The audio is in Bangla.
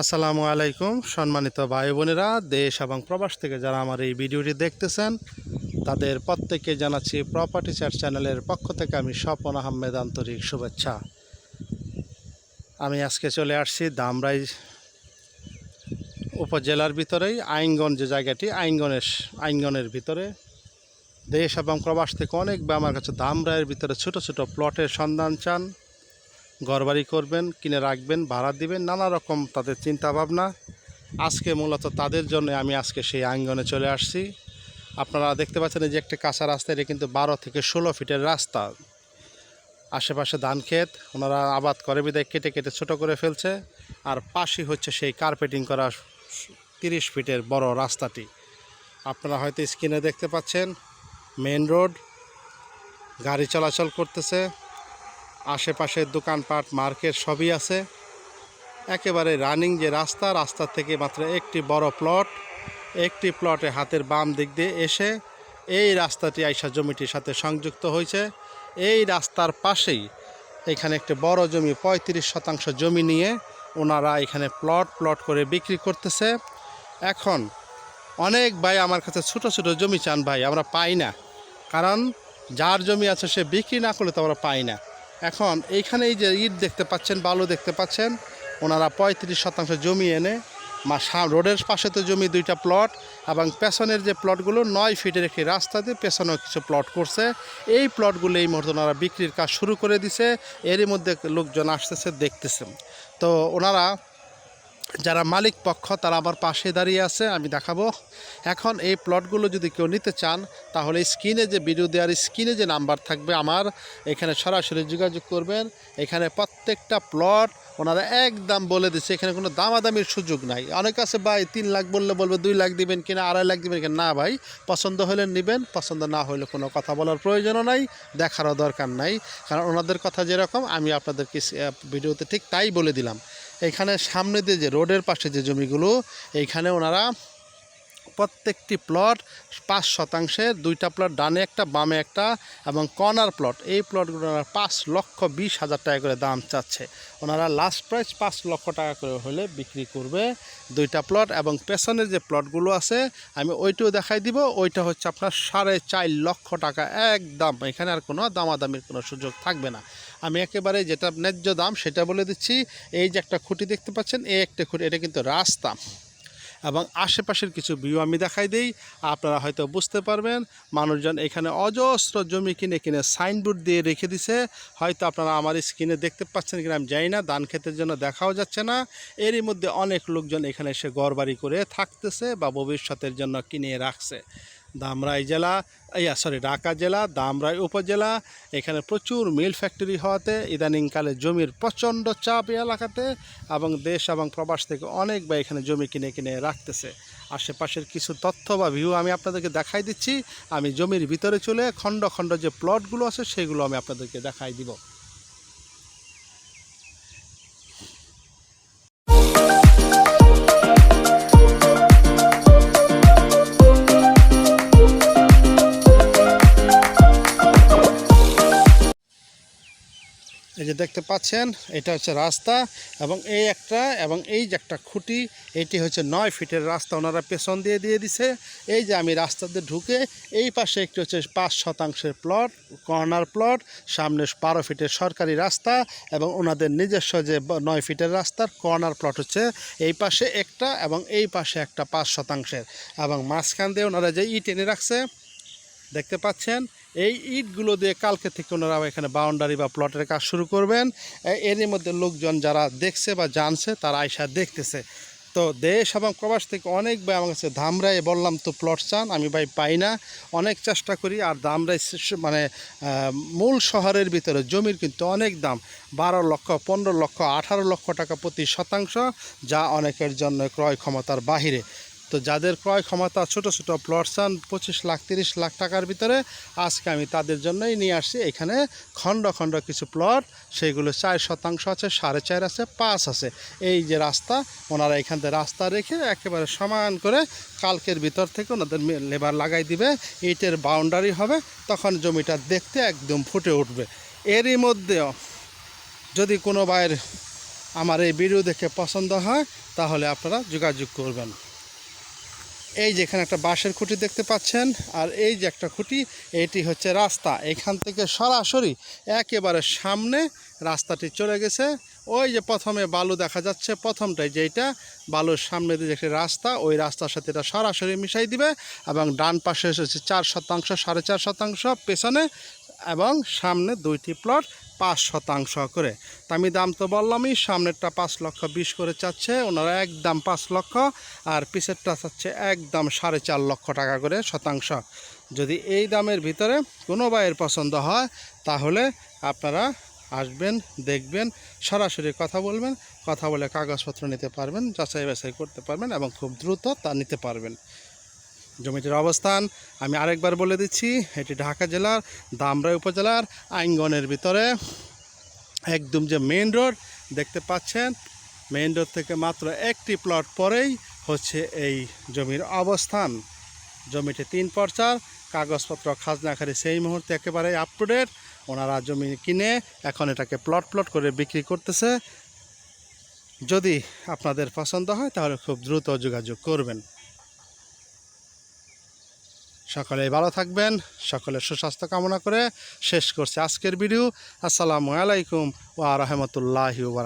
আসসালামু আলাইকুম, সম্মানিত ভাই বোনেরা, দেশ এবং প্রবাস থেকে যারা আমার এই ভিডিওটি দেখতেছেন, তাদের প্রত্যেককে জানাচ্ছি প্রপার্টি চার চ্যানেলের পক্ষ থেকে আমি স্বপন আহমেদ আন্তরিক শুভেচ্ছা। আমি আজকে চলে আসছি দামরাই উপজেলার ভিতরেই, আইনগঞ্জ যে জায়গাটি, আইনগণের আইনগণের ভিতরে। দেশ এবং প্রবাস থেকে অনেক আমার কাছে দামরাইয়ের ভিতরে ছোট ছোট প্লটের সন্ধান চান। ঘরবাড়ি করবেন, কিনে রাখবেন, ভাড়া দিবেন, নানা রকম তাদের চিন্তা ভাবনা আজকে মূলত তাদের জন্য আমি আজকে সেই আঙ্গনে চলে আসছি। আপনারা দেখতে পাচ্ছেন যে একটা কাঁচা রাস্তা, এটা কিন্তু বারো থেকে ষোলো ফিটের রাস্তা। আশেপাশে ধান ক্ষেত, ওনারা আবাদ করে, বিদায় কেটে কেটে ছোট করে ফেলছে। আর পাশে হচ্ছে সেই কার্পেটিং করা তিরিশ ফিটের বড় রাস্তাটি। আপনারা হয়তো স্ক্রিনে দেখতে পাচ্ছেন মেন রোড, গাড়ি চলাচল করতেছে। আশেপাশে দোকানপাট, মার্কেট সবই আছে। একেবারে রানিং যে রাস্তা রাস্তা থেকে মাত্র একটি বড় প্লট। একটি প্লটে হাতের বাম দিক দিয়ে এসে এই রাস্তাটি আইসা জমিটির সাথে সংযুক্ত হয়েছে। এই রাস্তার পাশেই এখানে একটি বড় জমি, পঁয়ত্রিশ শতাংশ জমি নিয়ে ওনারা এখানে প্লট প্লট করে বিক্রি করতেছে। এখন অনেক ভাই আমার কাছে ছোট ছোট জমি চান ভাই, আমরা পাই না। কারণ যার জমি আছে সে বিক্রি না করলে তো আমরা পাই না। এখন এইখানে এই যে ইট দেখতে পাচ্ছেন, বালু দেখতে পাচ্ছেন, ওনারা পঁয়ত্রিশ শতাংশ জমি এনে, মা রোডের পাশে তো জমি দুইটা প্লট এবং পেছনের যে প্লটগুলো নয় ফিটের একটি রাস্তা দিয়ে পেছনেও কিছু প্লট করছে। এই প্লটগুলো এই মুহূর্তে ওনারা বিক্রির কাজ শুরু করে দিছে, এরই মধ্যে লোকজন আসতেছে দেখতেছেন তো ওনারা যারা মালিক পক্ষ, তারা আমার পাশে দাঁড়িয়ে আছে, আমি দেখাবো। এখন এই প্লটগুলো যদি কেউ নিতে চান, তাহলে স্ক্রিনে যে ভিডিও দেওয়ার স্ক্রিনে যে নাম্বার থাকবে আমার, এখানে সরাসরি যোগাযোগ করবেন। এখানে প্রত্যেকটা প্লট ওনারা একদম বলে দিচ্ছে এখানে কোনো দামাদামির সুযোগ নাই। অনেক আছে, ভাই, তিন লাখ বললে বলবে, দুই লাখ দিবেন কিনা, আড়াই লাখ দিবেন কিনা, না ভাই, পছন্দ হলে নেবেন, পছন্দ না হলে কোনো কথা বলার প্রয়োজনও নাই, দেখারও দরকার নাই। কারণ ওনাদের কথা যেরকম, আমি আপনাদেরকে ভিডিওতে ঠিক তাই বলে দিলাম। এখানে সামনে দিয়ে যে, রোডের পাশে যে জমিগুলো, এইখানে ওনারা প্রত্যেকটি প্লট পাঁচ শতাংশের দুইটা প্লট ডানে একটা, বামে একটা এবং কর্নার প্লট। এই প্লটগুলো পাঁচ লক্ষ বিশ হাজার টাকা করে দাম চাচ্ছে। ওনারা লাস্ট প্রাইস পাঁচ লক্ষ টাকা করে হলে বিক্রি করবে দুইটা প্লট এবং পেছনের যে প্লটগুলো আছে, আমি ওইটাও দেখাই দিব। ওইটা হচ্ছে আপনার সাড়ে চার লক্ষ টাকা একদম। এখানে আর কোনো দামাদামির কোনো সুযোগ থাকবে না। আমি একেবারে যেটা ন্যায্য দাম সেটা বলে দিচ্ছি। এই যে একটা খুঁটি দেখতে পাচ্ছেন, এই একটা খুঁটি, এটা কিন্তু রাস্তা। এবং আশেপাশের কিছু ভিউ আমি দেখাই দিই। আপনারা হয়তো বুঝতে পারবেন, মানুষজন এখানে অজস্র জমি কিনে কিনে সাইনবোর্ড দিয়ে রেখে দিছে। হয়তো আপনারা আমার স্ক্রিনে দেখতে পাচ্ছেন কিনা আমি জানি না, ধান ক্ষেতের জন্য দেখাও যাচ্ছে না। এরই মধ্যে অনেক লোকজন এখানে এসে ঘরবাড়ি করে থাকতেছে বা ভবিষ্যতের জন্য কিনে রাখছে। দামরাই জেলা, ইয়া সরি ঢাকা জেলা, দামরাই উপজেলা। এখানে প্রচুর মিল ফ্যাক্টরি হওয়াতে, ইদানিংকালে জমির প্রচণ্ড চাপ এই এলাকাতে এবং দেশ এবং প্রবাস থেকে অনেক বা এখানে জমি কিনে কিনে রাখতেছে। আশেপাশের কিছু তথ্য বা ভিউ আমি আপনাদেরকে দেখাই দিচ্ছি। আমি জমির ভিতরে চলে খণ্ড খণ্ড যে প্লটগুলো আছে, সেগুলো আমি আপনাদেরকে দেখাই দিব। এই যে দেখতে পাচ্ছেন, এটা হচ্ছে রাস্তা এবং এই একটা এবং এই যে একটা খুঁটি, এটি হচ্ছে নয় ফিটের রাস্তা ওনারা পেছন দিয়ে দিয়ে দিছে। এই যে আমি রাস্তাতে ঢুকে এই পাশে একটি হচ্ছে পাঁচ শতাংশের প্লট, কর্নার প্লট, সামনে বারো ফিটের সরকারি রাস্তা এবং ওনাদের নিজস্ব যে নয় ফিটের রাস্তার কর্নার প্লট হচ্ছে এই পাশে একটা এবং এই পাশে একটা পাঁচ শতাংশের এবং মাঝখান দিয়ে ওনারা যে ইট এনে রাখছে, দেখতে পাচ্ছেন এই ইটগুলো দিয়ে কালকে থেকে ওনারা এখানে বাউন্ডারি বা প্লটের কাজ শুরু করবেন। এরই মধ্যে লোকজন যারা দেখছে বা জানছে, তারা আয়সা দেখতেছে। তো দেশ এবং প্রবাস থেকে অনেক ভাই আমার কাছে ধামরাই বললাম, তো প্লট চান, আমি ভাই পাই না। অনেক চেষ্টা করি, আর দামরাই স- মানে মূল শহরের ভিতরে জমির কিন্তু অনেক দাম। বারো লক্ষ, পনেরো লক্ষ, আঠারো লক্ষ টাকা প্রতি শতাংশ, যা অনেকের জন্য ক্রয় ক্ষমতার বাহিরে। তো যাদের ক্রয় ক্ষমতা ছোট ছোট প্লট চান, পঁচিশ লাখ, তিরিশ লাখ টাকার ভিতরে, আজকে আমি তাদের জন্যই নিয়ে আসছি। এখানে খণ্ড খণ্ড কিছু প্লট সেইগুলো চার শতাংশ আছে, সাড়ে চার আছে, পাঁচ আছে। এই যে রাস্তা, ওনারা এখান থেকে রাস্তা রেখে একেবারে সমান করে কালকের ভিতর থেকে ওনাদের লেবার লাগাই দিবে। ইটের বাউন্ডারি হবে, তখন জমিটা দেখতে একদম ফুটে উঠবে। এরই মধ্যেও যদি কোনো ভাইয়ের আমার এই ভিডিও দেখে পছন্দ হয়, তাহলে আপনারা যোগাযোগ করবেন। এই যে এখানে একটা বাঁশের খুঁটি দেখতে পাচ্ছেন, আর এই যে একটা খুঁটি, এটি হচ্ছে রাস্তা। এখান থেকে সরাসরি একেবারে সামনে রাস্তাটি চলে গেছে। ওই যে প্রথমে বালু দেখা যাচ্ছে, প্রথমটাই যেইটা, বালুর সামনে দিয়ে একটি রাস্তা, ওই রাস্তার সাথে এটা সরাসরি মিশাই দিবে এবং ডান পাশে এসেছে চার শতাংশ, সাড়ে চার শতাংশ পেছনে এবং সামনে দুইটি প্লট পাঁচ শতাংশ করে। তা আমি দাম তো বললামই, সামনেরটা পাঁচ লক্ষ বিশ করে চাচ্ছে, ওনারা একদম পাঁচ লক্ষ, আর পিছেরটা চাচ্ছে একদম সাড়ে চার লক্ষ টাকা করে শতাংশ। যদি এই দামের ভিতরে কোনো বাইয়ের পছন্দ হয়, তাহলে আপনারা আসবেন, দেখবেন, সরাসরি কথা বলবেন, কথা বলে কাগজপত্র নিতে পারবেন যাচাই বাছাই করতে পারবেন এবং খুব দ্রুত তা নিতে পারবেন। জমিটির অবস্থান। আমি আরেকবার বলে দিচ্ছি, এটি ঢাকা জেলার দামরাই উপজেলার আইনগণের ভিতরে। একদম যে মেইন রোড দেখতে পাচ্ছেন মেইন রোড থেকে মাত্র একটি প্লট পরেই হচ্ছে এই জমির অবস্থান। জমিটি তিন পর্চার, কাগজপত্র, খাজনাখারি সেই মুহূর্তে একেবারে আপ টু ডেট ওনারা জমি কিনে এখন এটাকে প্লট প্লট করে বিক্রি করতেছে। যদি আপনাদের পছন্দ হয় তাহলে খুব দ্রুত যোগাযোগ করবেন। সকলে ভালো থাকবেন, সকলের সুস্বাস্থ্য কামনা করে শেষ করছে আজকের ভিডিও। আসসালামু আলাইকুম ওয়া রাহমাতুল্লাহি ওয়া